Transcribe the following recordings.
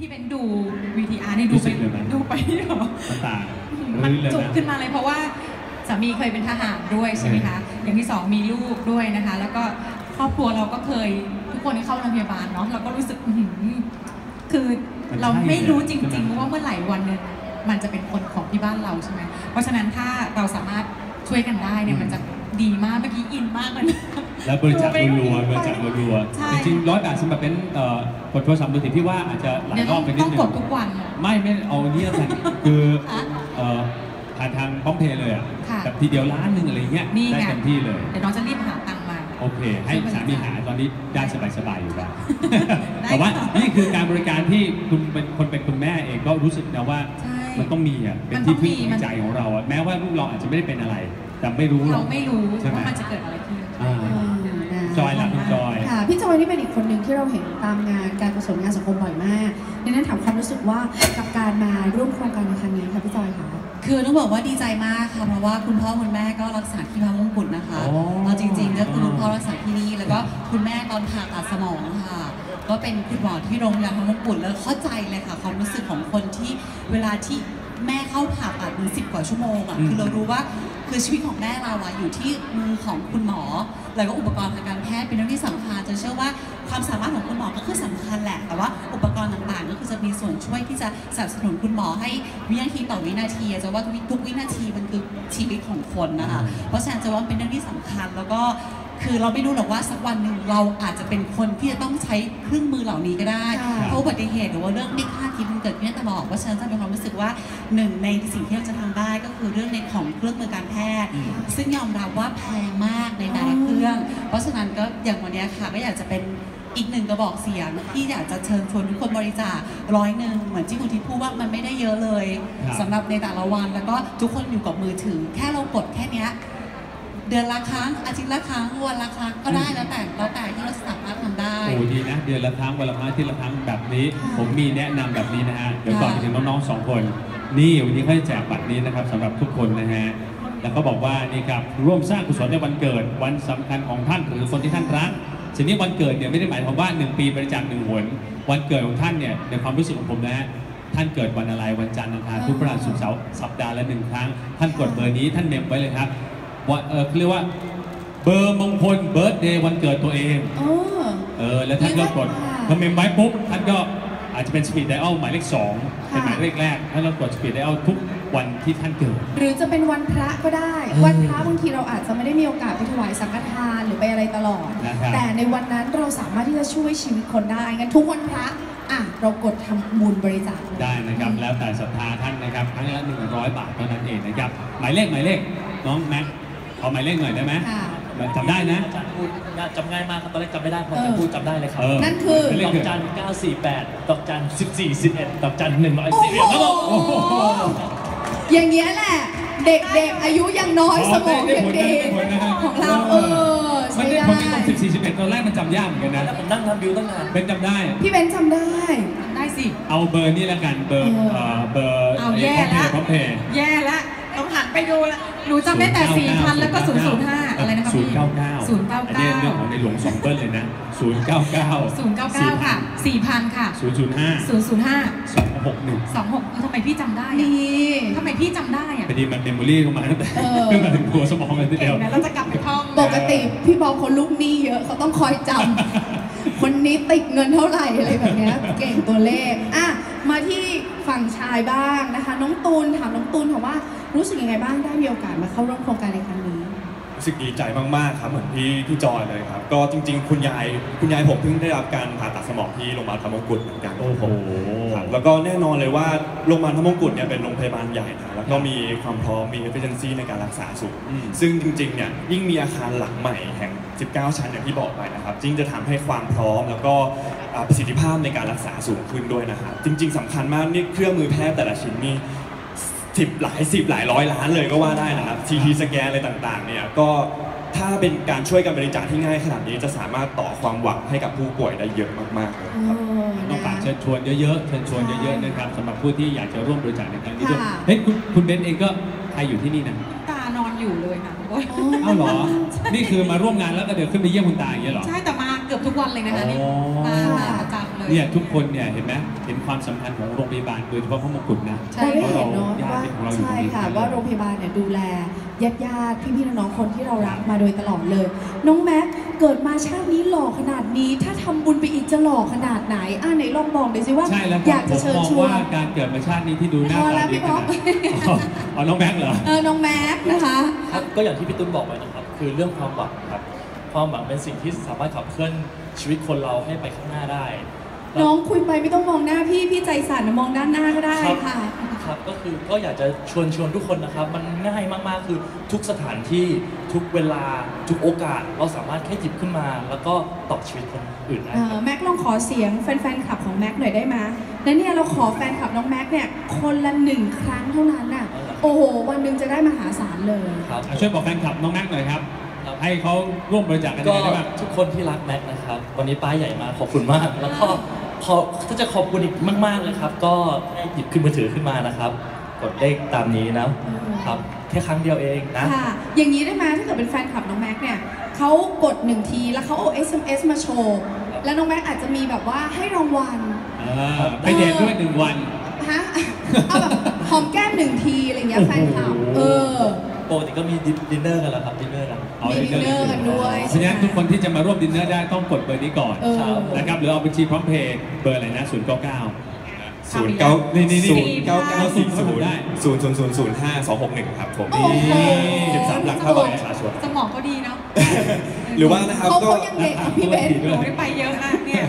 ที่เป็นดู VTR นี่ดูรู้ไปสึกเลยไหมดูไปเหรอน้ำตามันรื้นเลยจุกนะขึ้นมาเลยเพราะว่าสามีเคยเป็นทหารด้วยใช่ไหมคะ อย่างที่สองมีลูกด้วยนะคะ แล้วก็ครอบครัวเราก็เคยทุกคนที่เข้าโรงพยาบาลเนาะเราก็รู้สึกอื้อหือคือเราไม่รู้จริง ๆ ว่าเมื่อไหร่วันหนึงมันจะเป็นคนของที่บ้านเราใช่ไหมเพราะฉะนั้นถ้าเราสามารถช่วยกันได้เนี่ยมันจะดีมากเมื่อกี้อินมากเลยนะ แล้วบริจาครัวๆบริจาครัวใช่ๆจริงๆร้อยบาทสำหรับเป็นเอ่อกดโทรศัพท์มือถือที่ว่าอาจจะหลายเดี๋ยวรต้ออบงไปนิต้ดองนึงกดทุกวัน ไม่ไม่เอานี่แล้วกันคืออะเอ่อผ่านทางพร้อมเพย์เลยอะค่ะแบบทีเดียวล้านหนึ่งอะไรเงี้ยนี่ได้ไงเต็มที่เลยเดี๋ยวน้องจะรีบหาตังค์มาโอเค ให้สามีหาตอนนี้ได้สบายๆอยู่แล้วได้แต่ว่าค่ะนี่คือการบริการที่คุณเป็นคนเป็นคุณแม่เองก็รู้สึกนะว่าใช่มันต้องมีอะเป็นมันต้ที่องพึ่งมีทางมันใจของเราอะแม้ว่าลูกเราอาจจะไม่ได้เป็นอะไร แต่ไม่รู้หรเราอกไม่รู้ใช่ไหมว่ามันจะเกิดอะไรขึ้นอ่านะ จอยล่ะคุณจอย ค่ะพี่จอยนี่เป็นอีกคนหนึ่งที่เราเห็นตามงานการกุศลงานสังคมบ่อยมากดังนั้นถามความรู้สึกว่ากับการมาร่วมโครงการในครั้งนี้ค่ะพี่จอยค่ะคือต้องบอกว่าดีใจมากค่ะเพราะว่าคุณพ่อคุณแม่ก็รักษาที่พระมงกุฎนะคะอ๋อ เราจริงๆก็คือคุณพ่อรักษาที่นี่แล้วก็คุณแม่ตอนผ่าตัดสมองค่ะ ก็เป็นคุณหมอที่โรงพยาบาลพระมงกุฎแล้วเข้าใจเลยค่ะความรู้สึกของคนที่เวลาที่ แม่เข้าผ่าตัดถึงสิบกว่าชั่วโมงอะอืมคือเรารู้ว่าคือชีวิตของแม่เราอะอยู่ที่มือของคุณหมอ แล้วก็อุปกรณ์ทางการแพทย์เป็นเรื่องที่สำคัญจะเชื่อว่าความสามารถของคุณหมอก็คือสำคัญแหละ แต่ว่าอุปกรณ์ต่างๆ ก็คือจะมีส่วนช่วยที่จะสนับสนุนคุณหมอให้วินาทีต่อวินาทีจะว่าทุกวิทุกวินาทีมันคือชีวิตของคนนะคะ เพราะฉะนั้นจะว่าเป็นเรื่องที่สำคัญแล้วก็ คือเราไม่รู้หรอกว่าสักวันหนึ่งเราอาจจะเป็นคนที่จะต้องใช้เครื่องมือเหล่านี้ก็ได้ค่ะเพราะอุบัติเหตุหรือว่าเรื่องไม่คาดคิดมันเกิดขึ้นได้ตลอดเพราะฉะนั้นจะมีความรู้สึกว่าหนึ่งในสิ่งที่เราจะทำได้ก็คือเรื่องในของเครื่องมือการแพทย์อืมซึ่งยอมรับว่าแพงมากในแต่ละเครื่อง เพราะฉะนั้นก็อย่างวันเนี้ยค่ะก็อยากจะเป็นอีกหนึ่งกระบอกเสียงที่อยากจะเชิญชวนทุกคนบริจาคร้อยหนึ่งเหมือนที่คุณทิพย์พูดว่ามันไม่ได้เยอะเลยครับสำหรับในแต่ละวันแล้วก็ทุกคนอยู่กับมือถือ แค่เรากดแค่เนี้ย เดือนละครั้งอาทิตย์ละครั้งวันละครั้งก็ได้แล้วแต่แล้วแต่ที่เราสามารถทำได้ โอ้ดีนะ เดือนละครั้งวันละครั้งอาที่ละครั้งแบบนี้ ผมมีแนะนำแบบนี้นะฮะเดี๋ยวก่อนไปถึงน้องๆสองคน นี่วันนี้เขาจะแจกบัตรนี้นะครับสำหรับทุกคนนะฮะแล้วก็บอกว่านี่ครับร่วมสร้างกุศลในวันเกิดวันสำคัญของท่านหรือคนที่ท่านรักทีนี้วันเกิดเนี่ยไม่ได้หมายความว่าหนึ่งปีบริจาคหนึ่งหนวันเกิดของท่านเนี่ยในความรู้สึกของผมนะฮะท่านเกิดวันอะไรวันจันทร์อังคารพุธพฤหัสศุกร์เสาร์สัปดาห์ละหนึ่งครั้ง ท่านกดเบอร์นี้ท่านเมมไว้เลยครับ ว่าเออเขาเรียกว่า เบอร์มงคลเบิร์ดเดย์วันเกิดตัวเอง โอ้ เออ แล้วท่านก็กดค่ะพอเมมไว้ปุ๊บ ท่านก็อาจจะเป็นสปีดไดอัลหมายเลขสองเป็นค่ะหมายเลขแรกท่านก็กดสปีดไดอัลทุกวันที่ท่านเกิด หรือจะเป็นวันพระก็ได้เออวันพระบางทีเราอาจจะไม่ได้มีโอกาสไปถวายสังฆทานหรือไปอะไรตลอดนะครับแต่ในวันนั้นเราสามารถที่จะช่วยชีวิตคนได้งั้นทุกวันพระอะเรากดทำบุญบริจาคได้นะครับ แล้วแต่ศรัทธาท่านนะครับครั้งละ100 บาทเท่านั้นเองนะครับ หมายเลขหมายเลขน้องแม็ก เอาหมายเลขหน่อยได้ไหมค่ะ จำได้นะ อาจารย์พูดง่ายจำง่ายมากครับตอนแรกจำไม่ได้พอเอออาจารย์พูดจำได้เลยครับเออ นั่นคือหมายเลดขอกคือจัน948ดอกจัน14 11ดอกจัน111ครับผมโอ้โห อย่างเงี้ยแหละ เด็กๆ อายุยังน้อยสมองยังดีของเราเออมันใช้ได้ได้คนที่ต้อง14 11ตอนแรกมันจำยากเหมือนกันนะแล้วผมนั่งทำบิวตั้งนานเป็นจำได้ พี่เบนจำได้ ได้สิ เอาเบอร์นี่แล้วกันเบอร์เออ เอ่อเบอร์เอาแย่ละ พร้อมเพย์แย่ละต้องหัน ไปดูละหนูจำได้แต่สี่พันแล้วก็ศูนย์ศูนย์ห้าอะไรนะครับศูพี่นย์เก้าเก้าศูนย์เก้าอันนี้เก้าเรื่องของในหลวงสองเบิ้ลเลยนะศูนย์เก้าเก้าศูนย์เก้าเก้าค่ะสี่พันค่ะศูนย์ศูนย์ห้าศูนย์ศูนย์ห้าสองหกหนึ่งสองหกทำไมพี่จำได้อะนี่ทำไมพี่จำได้อะพอดีมันเมมโมรี่เข้ามาตั้งแต่เออขึ้นมาถึงหัวสมองเลยทีเดีเก่ยวงนะเราจะกลับไปท่องปกติพี่บอลคนลูกหนี้เยอะเขาต้องคอยจำ คนนี้ติดเงินเท่าไหร่อะไรแบบเนี้ยเก่งตัวเลขอะ มาที่ฝั่งชายบ้างนะคะ น้องตูนถามน้องตูนค่ะว่ารู้สึกยังไงบ้างได้มีโอกาสมาเข้าร่วมโครงการในครั้ง รู้สึกดีใจมากๆครับเหมือนพี่พี่จอยเลยครับก็จริง ๆ คุณยายคุณยายผมเพิ่งได้รับการผ่าตัดสมองที่โรงพยาบาลพระมงกุฎเหมือนกันโอ้โหครับแล้วก็แน่นอนเลยว่าโรงพยาบาลพระมงกุฎเนี่ยเป็นโรงพยาบาลใหญ่นะแล้วก็มีความพร้อมมี efficiency ในการรักษาสูงอืมซึ่งจริงๆเนี่ยยิ่งมีอาคารหลังใหม่แห่ง 19 ชั้นอย่างที่บอกไปนะครับยิ่งจะทำให้ความพร้อมแล้วก็อ่าประสิทธิภาพในการรักษาสูงขึ้นด้วยนะครับจริง ๆสำคัญมากนี่เครื่องมือแพทย์แต่ละชิ้นนี่ สิบหลายสิบหลายร้อยล้านเลยก็ว่าได้นะครับทีทีสแกนอะไรต่างๆเนี่ยก็ถ้าเป็นการช่วยกันบริจาคที่ง่ายขนาดนี้จะสามารถต่อความหวังให้กับผู้ป่วยได้เยอะมากๆเลยครับ ต้องฝากเชิญชวนเยอะๆ เชิญชวนเยอะๆนะครับสำหรับผู้ที่อยากจะร่วมบริจาคในครั้งนี้ด้วย ค่ะ เฮ้ยคุณคุณเบนซ์เองก็ใครอยู่ที่นี่นะตานอนอยู่เลยค่ะโอ๊ยเอ้าเหรอ นี่คือมาร่วมงานแล้วก็เดี๋ยวขึ้นไปเยี่ยมคุณตาอย่างเงี้ยเหรอ ใช่แต่มาเกือบทุกวันเลยนะคะนี่โอ้มามาประจำเลย เนี่ยทุกคนเนี่ยเห็นไหมเห็นความสำคัญของโรงพยาบาลโดยเฉพาะพระมงกุฎนะใช่เราได้เห็นเนาะญาติว่าของเราอยู่ใช่ตรงนี้ค่ะกันเลยว่าโรงพยาบาลเนี่ยดูแลญาติญาติพี่พี่ๆน้องๆคนที่เรารักมาโดยตลอดเลย น้องแม็กเกิดมาชาตินี้หล่อขนาดนี้ ถ้าทำบุญไปอีกจะหล่อขนาดไหนอ่าไหนลองบอกหน่อยสิว่าใช่แล้วคอรัยาบกผจะมเชิญมองชวนว่าการเกิดมาชาตินี้ที่ดูหน้าพอแล้ตาวพี่ดีขป๊อนาปดอ๋ออ๋อน้องแบงค์เหรอเออน้องแม็กนะคะครับก็อย่างที่พี่ตุ้นบอกไปนะครับคือเรื่องความหวังครับ ความหวังเป็นสิ่งที่สามารถขับเคลื่อนชีวิตคนเราให้ไปข้างหน้าได้แล้วน้องคุยไปไม่ต้องมองหน้าพี่ พี่ใจสั่นนะมองด้านหน้าก็ได้ครับค่ะ ครับก็คือก็อยากจะชวนชวนทุกคนนะครับ มันง่ายมากๆคือทุกสถานที่ทุกเวลาทุกโอกาส เราสามารถแค่หยิบขึ้นมา แล้วก็ตอบชีวิตคนอื่นได้เอ่คอรับแม็กลองขอเสียงแฟนๆคลับของแม็กหน่อยได้ไหมแล้วเนี่ยเราขอแฟนคลับน้องแม็กเนี่ยคนละหนึ่งครั้งเท่านั้นน่ะโอ้โหวันหนึ่งจะได้มหาศาลเลยครับอะช่วยบอกแฟนคลับน้องแม็กซ์หน่อยครับครับ ให้เขาร่วมบริจาคกันก็ยังไงได้บ้าง ทุกคนที่รักแม็กนะครับ วันนี้ป้ายใหญ่มากขอบคุณมาก แล้วก็ขอถ้าจะขอบคุณอีกมากๆเลยครับ ก็ให้หยิบขึ้นมือถือขึ้นมานะครับ กดเลขตามนี้นะครับแค่ครั้งเดียวเองนะ ค่ะ อย่างนี้ได้ไหมถ้าเกิดเป็นแฟนคลับน้องแม็กเนี่ยเขากดหนึ่งทีแล้วเขาเอา SMS มาโชว์ แล้วน้องแม็กอาจจะมีแบบว่าให้รางวัล อ่าไปเดทด้วยหนึ่งวัน ฮะ เอาแบบหอมแก้มหนึ่งทีอะไรเงี้ยแฟนคลับ เออ ปกติก็มีดินเนอร์กันแล้วครับดินเนอร์กันเอา มีดินเนอร์กันด้วยเพราะฉะนั้นทุกคนที่จะมาร่วมดินเนอร์ได้ต้องกดเบอร์นี้ก่อนเออ นะครับหรือเอาบัญชีพร้อมเพย์เบอร์อะไรนะ0 9 9 ศูนย์เก้านี่นี่นี่ศูนย์เก้าเก้าสี่ศูนย์ได้ศูนย์ศูนย์ศูนย์ศูนย์ห้าสองหกหนึ่งครับผม โอ้โหสิบสามหลักเท่ากับประชาชนสมองก็ดีเนาะหรือว่านะครับเขาก็เขายังเด็กอะพี่เบนซ์โอ้ได้ไปเยอะนะเนี่ย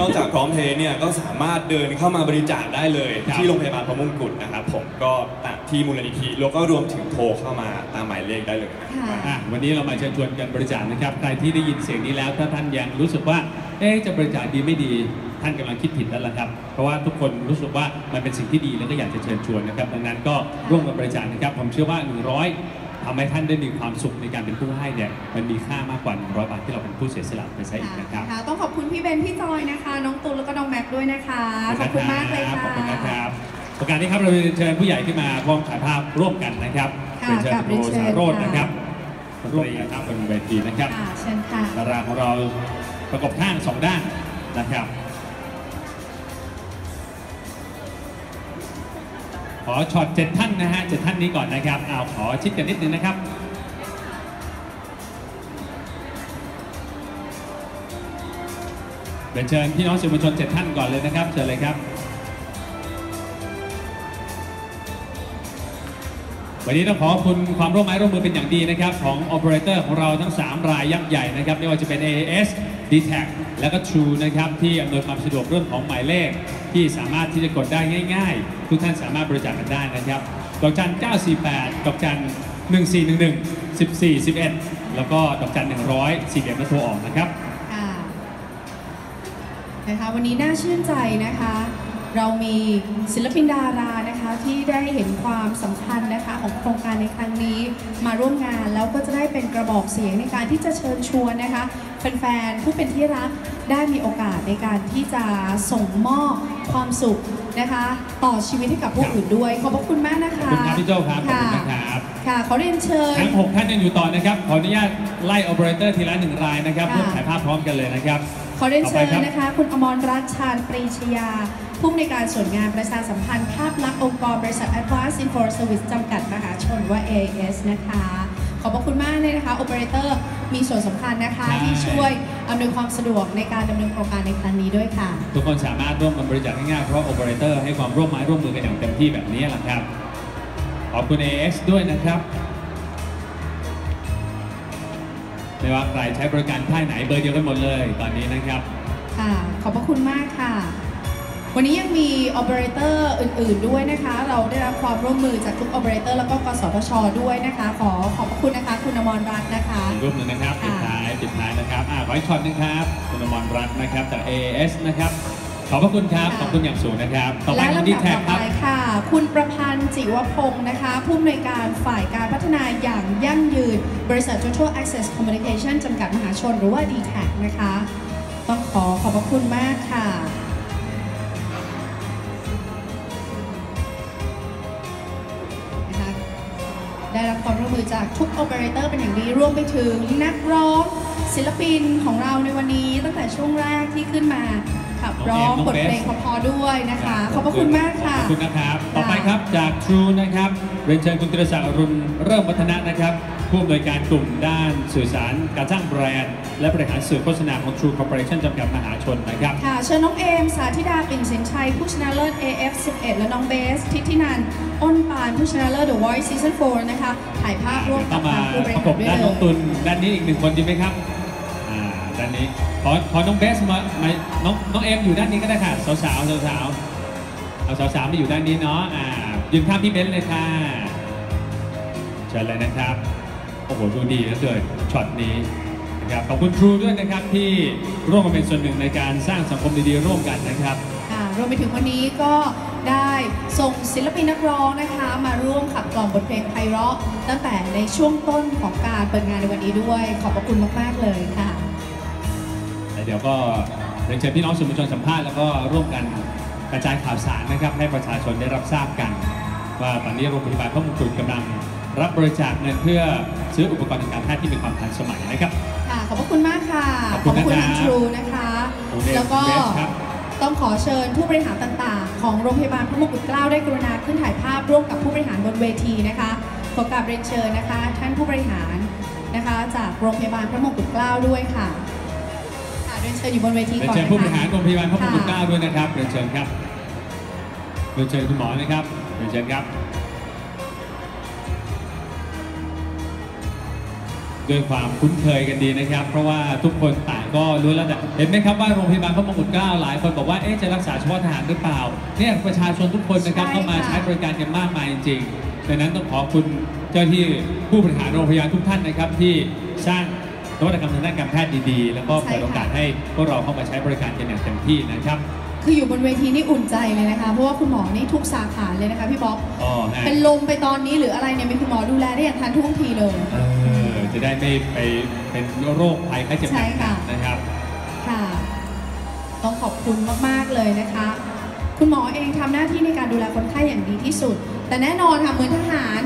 นอกจากพร้อมเพย์เนี่ยก็สามารถเดินเข้ามาบริจาคได้เลยครับที่โรงพยาบาลพระมงกุฎนะครับผมก็ตามที่มูลนิธิแล้วก็รวมถึงโทรเข้ามาตามหมายเลขได้เลยนะครับค่ะ อะวันนี้เรามาเชิญชวนกันบริจาคนะครับ ใครที่ได้ยินเสียงนี้แล้ว ถ้าท่านยังรู้สึกว่า เอ๊ะจะบริจาคดีไม่ดี ท่านกำลังคิดผิดแล้วล่ะครับ เพราะว่าทุกคนรู้สึกว่ามันเป็นสิ่งที่ดีแล้วก็อยากจะเชิญชวนนะครับ ดังนั้นก็ร่วมกันบริจาคนะครับ ผมเชื่อว่า100 ทำให้ท่านได้มีความสุขในการเป็นผู้ให้เนี่ยมันมีค่ามากกว่า100บาทที่เราเป็นผู้เสียสละไปซะอีกนะครับค่ะต้องขอบคุณพี่เบนพี่จอยนะคะ น้องตูนแล้วก็น้องแม็กด้วยนะคะ ขอบคุณมากเลยค่ะขอบคุณนะครับประการนี้ครับเราเชิญผู้ใหญ่ขึ้นมาร่วมถ่ายภาพร่วมกันนะครับค่ะเป็นเชิญกับโทเรียนเชิญสารโรจน์ค่ะนะครับร่วมกันครับบนเวทีนะครับค่ะเชิญค่ะดาราของเราประกบข้างสองด้านนะครับ ขอช็อตเจ็ดท่านนะฮะเจ็ดท่านนี้ก่อนนะครับเอาขอชิดกันนิดนึงนะครับเดี๋ยวเชิญพี่น้องสื่อมวลชนเจ็ดท่านก่อนเลยนะครับเชิญเลยครับ วันนี้ต้องขอบคุณความร่วมไม้ร่วมมือเป็นอย่างดีนะครับ ของโอเปอเรเตอร์ของเราทั้ง 3 รายยักษ์ใหญ่นะครับไม่ว่าจะเป็น AAS d t a c และก็ True นะครับที่อำนวยความสะดวกเรื่องของหมายเลข ที่สามารถที่จะกดได้ง่ายๆ ทุกท่านสามารถบริจาคกันได้นะครับดอกจัน 948 ดอกจัน 1411 1411 แล้วก็ดอกจัน 100 4เดียมและโทรออกนะครับค่ะนะคะวันนี้น่าชื่นใจนะคะ เรามีศิลปินดารานะคะที่ได้เห็นความสำคัญนะคะของโครงการในครั้งนี้มาร่วมงานแล้วก็จะได้เป็นกระบอกเสียงในการที่จะเชิญชวนนะคะแฟนๆผู้เป็นที่รักได้มีโอกาสในการที่จะส่งมอบ ความสุขนะคะ ต่อชีวิตให้กับผู้อื่นด้วย ขอบพระคุณมากนะคะขอบคุณครับพี่โจ้ครับขอบคุณนะครับค่ะขอเรียนเชิญ ทั้ง 6 ท่านยังอยู่ต่อนะครับ ขออนุญาตไล่โอเปอเรเตอร์ทีละหนึ่งรายนะครับค่ะร่วมถ่ายภาพพร้อมกันเลยนะครับ ขอเรียนเชิญต่อไปครับนะคะ คุณอมรรัตน์ชาญปรีชยา ผู้อำนวยการส่วนงานประชาสัมพันธ์ภาพลักษณ์องค์กรบริษัท Advanced Info Service จำกัดมหาชนว่า AIS นะคะ ขอบพระคุณมากเลยนะคะโอเปอเรเตอร์มีส่วนสำคัญนะคะ ใช่ ที่ช่วยอำนวยความสะดวกในการดำเนินโครงการในครั้งนี้ด้วยค่ะ ทุกคนสามารถร่วมกันบริจาคง่ายๆเพราะโอเปอเรเตอร์ให้ความร่วมไม้ร่วมมือกันอย่างเต็มที่แบบนี้แหละครับ ขอบคุณ AX ด้วยนะครับ ไม่ว่าใครใช้บริการค่ายไหนเบอร์เดียวกันหมดเลยตอนนี้นะครับ ค่ะ ขอบพระคุณมากค่ะ วันนี้ยังมีโอเปอเรเตอร์อื่น ๆด้วยนะคะ เราได้รับความร่วมมือจากทุกโอเปอเรเตอร์แล้วก็กสทช ด้วยนะคะ ขอขอบพระคุณนะคะ คุณอมรรัตน์นะคะอีกรูปหนึ่งนะครับปิดค่ะท้ายปิดท้ายนะครับอ่าขออีกช็อตหนึงครับคุณอมรรัตน์นะครับจาก AS นะครับขอบพระคุณครับค่ะ ขอบคุณอย่างสูงนะครับต่อไปและคุณลำดีดับแท็ต่กอคไปรับ ค่ะ คุณประพันธ์จิวพงศ์นะคะ ผู้อำนวยการฝ่ายการพัฒนาอย่างยั่งยืน บริษัท Total Access Communication จำกัดมหาชนหรือว่า d t a c นะคะ ต้องขอขอบพระคุณมากค่ะ รับความร่วมมือจากทุกโอเปอเรเตอร์เป็นอย่างดีรวมไปถึงนักร้องศิลปินของเราในวันนี้ ตั้งแต่ช่วงแรกที่ขึ้นมาขับร้องน้องบเอทมน้องเบสเพลงเพอๆด้วยนะคะ ขอบพระคุณมากค่ะ ขอบคุณนะครับ ต่อไปครับจาก True นะครับเรียนเชิญคุณติรศักดิ์อรุณเริ่มวัฒนะนะครับ ผู้อำนวยการกลุ่มด้านสื่อสารการสร้างแบรนด์ และบริหารสื่อโฆษณาของ True Corporation จำกัดมหาชนนะครับค่ะเชิญน้องเอม สาธิดาปิ่นสินชัย ผู้ชนะเลิศ AF11 และน้องเบส ทิตินันท์อ้นปาน ผู้ชนะเลิศ The Voice Season 4 นะคะ ถ่ายภาพร่วมต้กัอบงมาทางผู้บริประหากรบด้วยด้านเลน้องตุยนด้านนี้อีกหนึ่งคนดีไหมครับอ่าด้านนี้ขอขอน้องเบสมามาน้องน้องเอ็มอยู่ด้านนี้ก็ได้ค่ะสาวสาวสาวสาวๆเอาสาวสาวๆมาอยู่ด้านนี้เนาะอ่ายืนข้างพี่เบนซ์เลยค่ะเชิญเลยนะครับโอ้โหดูดีเหลือเกินช็อตนี้นะครับขอบคุณครูด้วยนะครับที่ร่วมมาเป็นส่วนหนึ่งในการสร้างสังคมดีๆร่วมกันนะครับค่ะรวมไปถึงวันนี้ก็ได้ส่งศิลปินนักร้องนะคะ มาร่วมขับกล่อมบทเพลงไพเราะตั้งแต่ในช่วงต้นของการเปิดงานในวันนี้ด้วย ขอบพระคุณมากๆเลยค่ะเดี๋ยวก็เรียนเชิญพี่น้องสื่อมวลชนสัมภาษณ์แล้วก็ร่วมกันกระจายข่าวสารนะครับ ให้ประชาชนได้รับทราบกัน ว่าตอนนี้โรงพยาบาลพระมงกุฎกำลัง รับบริจาคเงินเพื่อซื้ออุปกรณ์ทางการแพทย์ที่มีความทันสมัยนะครับ ค่ะ ขอบพระคุณมากค่ะ ขอบคุณพระคุณนะครับทางทรูนะคะขอบคุณแล้วก็เบสครับต้องขอเชิญผู้บริหารต่างๆ ของโรงพยาบาลพระมงกุฎเกล้าได้กรุณาขึ้นถ่ายภาพร่วมกับผู้บริหารบนเวทีนะคะขอกราบเรียนเชิญนะคะ ท่านผู้บริหารนะคะ จากโรงพยาบาลพระมงกุฎเกล้าด้วยค่ะค่ะเรียนเชิญอยู่บนเวทีเรียนก่อนเชิญนะคะผู้บริหารโรงพยาบาลพระมงกุฎเกล้าค่ะด้วยนะครับเรียนเชิญครับเรียนเชิญคุณหมอนะครับเรียนเชิญครับ ด้วยความคุ้นเคยกันดีนะครับ เพราะว่าทุกคนต่างก็รู้แล้วแต่เห็นไหมครับว่าโรงพยาบาลพระมงกุฎเกล้าหลายคนบอกว่าเอ๊ะจะรักษาเฉพาะทหารหรือเปล่าเนี่ยประชาชนทุกคนนะครับใช่เข้ามาค่ะใช้บริการกันมากมายจริงๆดังนั้นต้องขอบคุณเจ้าที่ผู้บริหารโรงพยาบาลทุกท่านนะครับที่สร้างนวัตกรรมทางด้านการแพทย์ดีๆ แล้วก็เปิดโอกาสให้พวกเราเข้ามาใช้บริการกันอย่างเต็มที่นะครับคืออยู่บนเวทีนี่อุ่นใจเลยนะคะ เพราะว่าคุณหมอนี่ทุกสาขาเลยนะคะพี่บ๊อบอ๋อฮะเป็นลมไปตอนนี้หรืออะไรเนี่ยมีคุณหมอดูแลได้อย่างทันท่วงทีเลยเออ จะได้ไม่ไปเป็นโรคภัยไข้เจ็บหใช่นักค่ะๆนะครับค่ะต้องขอบคุณมากๆเลยนะคะ คุณหมอเองทำหน้าที่ในการดูแลคนไข้อย่างดีที่สุด แต่แน่นอนค่ะเหมือนทหาร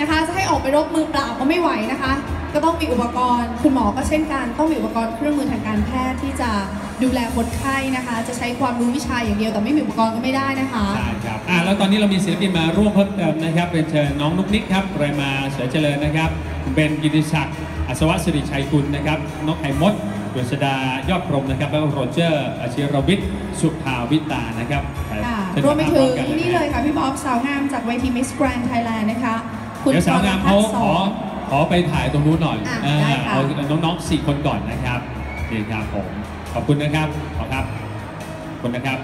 นะคะ จะให้ออกไปรบมือเปล่าก็ไม่ไหวนะคะ ก็ต้องมีอุปกรณ์ คุณหมอก็เช่นกัน ต้องมีอุปกรณ์เครื่องมือทางการแพทย์ที่จะ ดูแลคนไข้นะคะ จะใช้ความรู้วิชาอย่างเดียวแต่ไม่มีอุปกรณ์ก็ไม่ได้นะคะใช่ครับอ่าแล้วตอนนี้เรามีศิลปินมาร่วมเพิ่มเติมนะครับเป็นเชิญน้องนุกนิกครับไรมาเสือเจริญนะครับคุณเป็นกิติศักดิ์อัศวสิริชัยกุลนะครับน้องไข่มดกฤษดายอดพรหมนะครับแล้วก็โรเจอร์อาชิรวิทย์สุภาวิตานะครับค่ะเชิญรวมไปถึงพร้อกันี่เลยค่ะพี่บ๊อบสาวงามจากเวที Miss Grand Thailand นะคะเดี๋ยวสาวงามเขาพรพัฒน์สขออนขอไปถ่ายตรงนู้นหน่อยอะเออได้ค่ะเอาน้องๆสี่คนก่อนนะครับ นี่ครับผมขอบคุณนะครับขอบครับขอบคุณนะครับ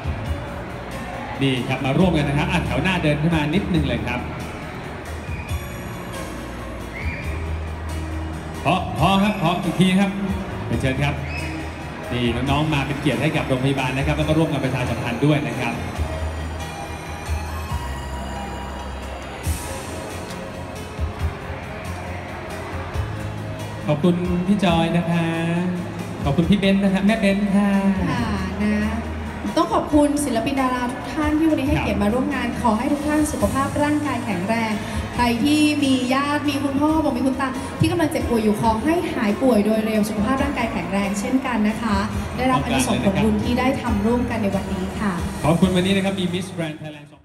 นี่ครับมาร่วมกันนะครับอะแถวหน้าเดินขึ้นมานิดนึงเลยครับพอพอครับพออีกทีครับเป็นเชิญครับนี่น้องๆมาเป็นเกียรติให้กับโรงพยาบาลนะครับ แล้วก็ร่วมกันประชาสัมพันธ์ด้วยนะครับขอบคุณพี่จอยนะคะ ขอบคุณพี่เบนซ์นะคะแม่เบนซ์ค่ะ ค่ะนะต้องขอบคุณศิลปินดาราทุกท่านที่วันนี้ให้ครับเกียรติมาร่วมงาน ขอให้ทุกท่านสุขภาพร่างกายแข็งแรง ใครที่มีญาติมีคุณพ่อบอกมีคุณตาที่กำลังเจ็บป่วยอยู่ขอให้หายป่วยโดยเร็วสุขภาพร่างกายแข็งแรงเช่นกันนะคะ ได้รับอานิสงส์ผลบุญที่ได้ทำร่วมกันในวันนี้ค่ะ ขอบคุณวันนี้นะครับมีมิสแกรนด์ไทยแลนด์